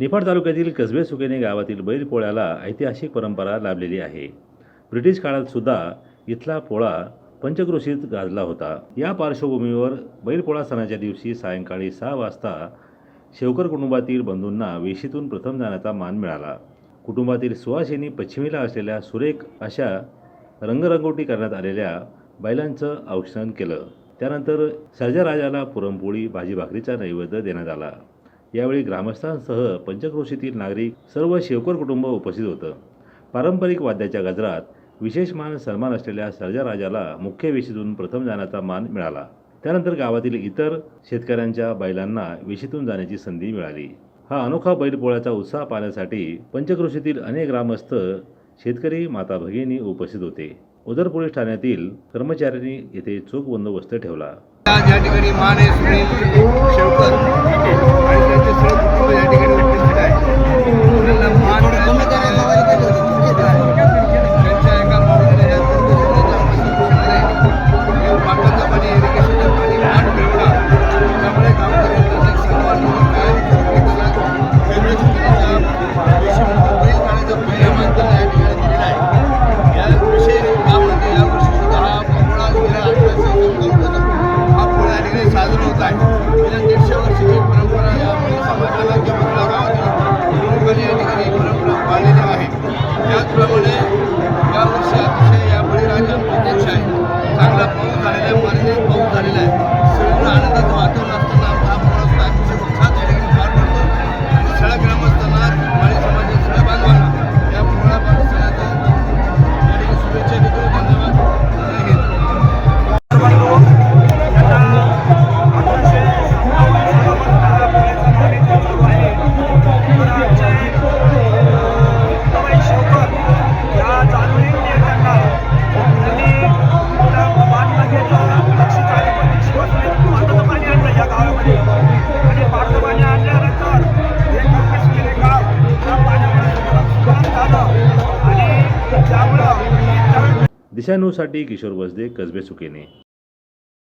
निफाड तालुक्यातील कसबे सुकेने गावातील बैलपोळ्याला ऐतिहासिक परंपरा लाभलेली आहे. ब्रिटिश काळात सुद्धा इथला पोळा पंचक्रोशीत गाजला होता. या पार्श्वभूमीवर बैलपोळा सणाच्या दिवशी सायंकाळी सहा वाजता शेवकर कुटुंबातील बंधूंना वेशीतून प्रथम जाण्याचा मान मिळाला. कुटुंबातील सुवासिनी पश्चिमेला असलेल्या सुरेख अशा रंगरंगोटी करण्यात आलेल्या बैलांचं औक्षण केलं. त्यानंतर सर्जाराजाला पुरणपोळी भाजी भाकरीचा नैवेद्य देण्यात आला. यावेळी ग्रामस्थांसह पंचक्रोशीतील नागरिक सर्व शेवकर कुटुंब उपस्थित होतं. पारंपरिक वाद्याच्या गजरात विशेष मान सन्मान असलेल्या सर्जाराजाला मुख्य वेशीतून प्रथम जाण्याचा मान मिळाला. त्यानंतर गावातील इतर शेतकऱ्यांच्या बैलांना वेशीतून जाण्याची संधी मिळाली. हा अनोखा बैलपोळ्याचा उत्साह पाहण्यासाठी पंचक्रोशीतील अनेक ग्रामस्थ शेतकरी माता भगिनी उपस्थित होते. उदर पोलीस ठाण्यातील कर्मचाऱ्यांनी येथे चोख बंदोबस्त ठेवला. या ठिकाणी मान आहे सुनील शेवकर. যায় दिशानूसाठी किशोर वसदे कसबे सुकेने